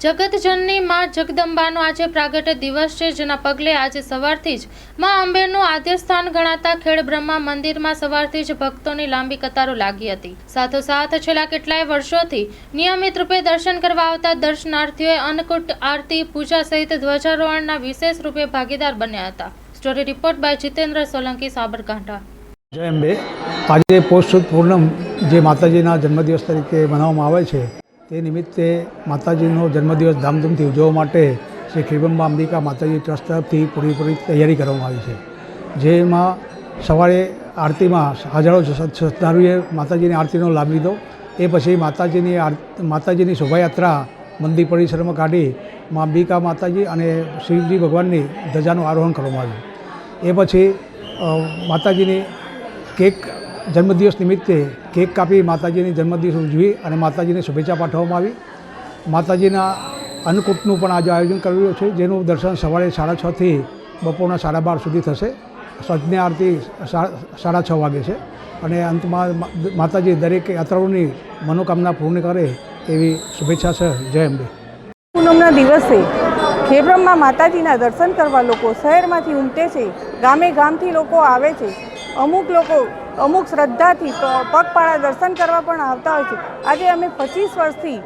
જગતજનની માં જગદંબાનો આજે પ્રાગટ્ય દિવસ છે, જેના પગલે આજે સવારથી જ માં અંબેનું આદ્યસ્થાન ગણાતા ગણાતા ખેડબ્રહ્મા મંદિરમાં સવારથી જ ભક્તોની લાંબી કતારો લાગી હતી. સાથોસાથ છેલ્લા કેટલાય વર્ષોથી નિયમિત રૂપે દર્શન કરવા આવતા દર્શનાર્થીઓએ અન્નકૂટ, આરતી, પૂજા સહિત ધ્વજારોહણના વિશેષ રૂપે ભાગીદાર બન્યા હતા. Story report by Jitendra Solanki, Sabarkantha. જય અંબે. આજે પોષ પૂર્ણમ જે માતાજીના જન્મદિવસ તરીકે મનાવવામાં આવે છે તે નિમિત્તે માતાજીનો જન્મદિવસ ધામધૂમથી ઉજવવા માટે શ્રી ખીરબંબા અંબિકા માતાજી ટ્રસ્ટ તરફથી પૂરેપૂરી તૈયારી કરવામાં આવી છે. જેમાં સવારે આરતીમાં હજારો શ્રદ્ધાળુએ માતાજીની આરતીનો લાભ લીધો. એ પછી માતાજીની માતાજીની શોભાયાત્રા મંદિર પરિસરમાં કાઢી મા અંબિકા માતાજી અને શિવજી ભગવાનની ધજાનું આરોહણ કરવામાં આવ્યું. એ પછી માતાજીની કેક જન્મદિવસ નિમિત્તે કેક કાપી માતાજીની જન્મદિવસ ઉજવી અને માતાજીને શુભેચ્છા પાઠવવામાં આવી. માતાજીના અન્નકૂટનું પણ આજે આયોજન કરેલું છે, જેનું દર્શન સવારે સાડા છથી બપોરના સાડા બાર સુધી થશે. સજને આરતી સાડા છ વાગે છે અને અંતમાં માતાજી દરેક યાત્રાઓની મનોકામના પૂર્ણ કરે એવી શુભેચ્છા છે. જય અંબે. પૂનમના દિવસે ખેબ્રમમાં માતાજીના દર્શન કરવા લોકો શહેરમાંથી ઉમટે છે. ગામે ગામથી લોકો આવે છે. અમુક લોકો અમુક શ્રદ્ધાથી પ- પગપાળા દર્શન કરવા પણ આવતા હોય છે. આજે અમે પચીસ વર્ષથી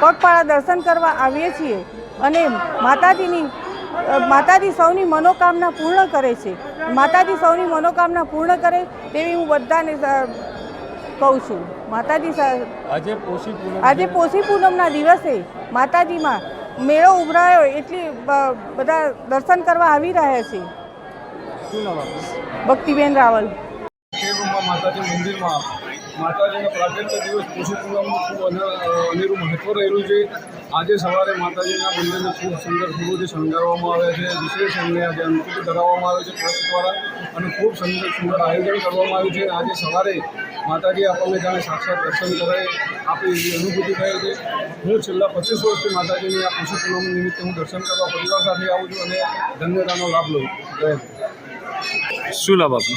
પગપાળા દર્શન કરવા આવીએ છીએ અને માતાજીની માતાજી સૌની મનોકામના પૂર્ણ કરે છે. માતાજી સૌની મનોકામના પૂર્ણ કરે તેવી હું બધાને કહું છું. માતાજી આજે પોષી આજે પોષી પૂનમના દિવસે માતાજીમાં મેળો ઉભરાયો એટલી બધા દર્શન કરવા આવી રહ્યા છે. ભક્તિબેન રાવલ. માતાજી મંદિરમાં માતાજીના પ્રાગટ્ય દિવસ પોષી પૂનમનું ખૂબ અન- અનેરું મહત્વ રહેલું છે. આજે સવારે માતાજીના મંદિરને ખૂબ સુંદર ફૂલોથી શણગારવામાં આવે છે. વિશેષ એમને આજે અનુકૂળ ધરાવવામાં આવે છે ટ્રસ્ટ દ્વારા અને ખૂબ સુંદર સુંદર આયોજન કરવામાં આવ્યું છે. આજે સવારે માતાજી આપણને જાણે સાક્ષાત દર્શન કરાય આપણી એવી અનુભૂતિ થાય છે. હું છેલ્લા પચીસ વર્ષથી માતાજીની આ પોષી પૂનમ નિમિત્તે હું દર્શન કરવા પરિવાર સાથે આવું છું અને ધન્યતાનો લાભ લઉં શું લાભ આપનો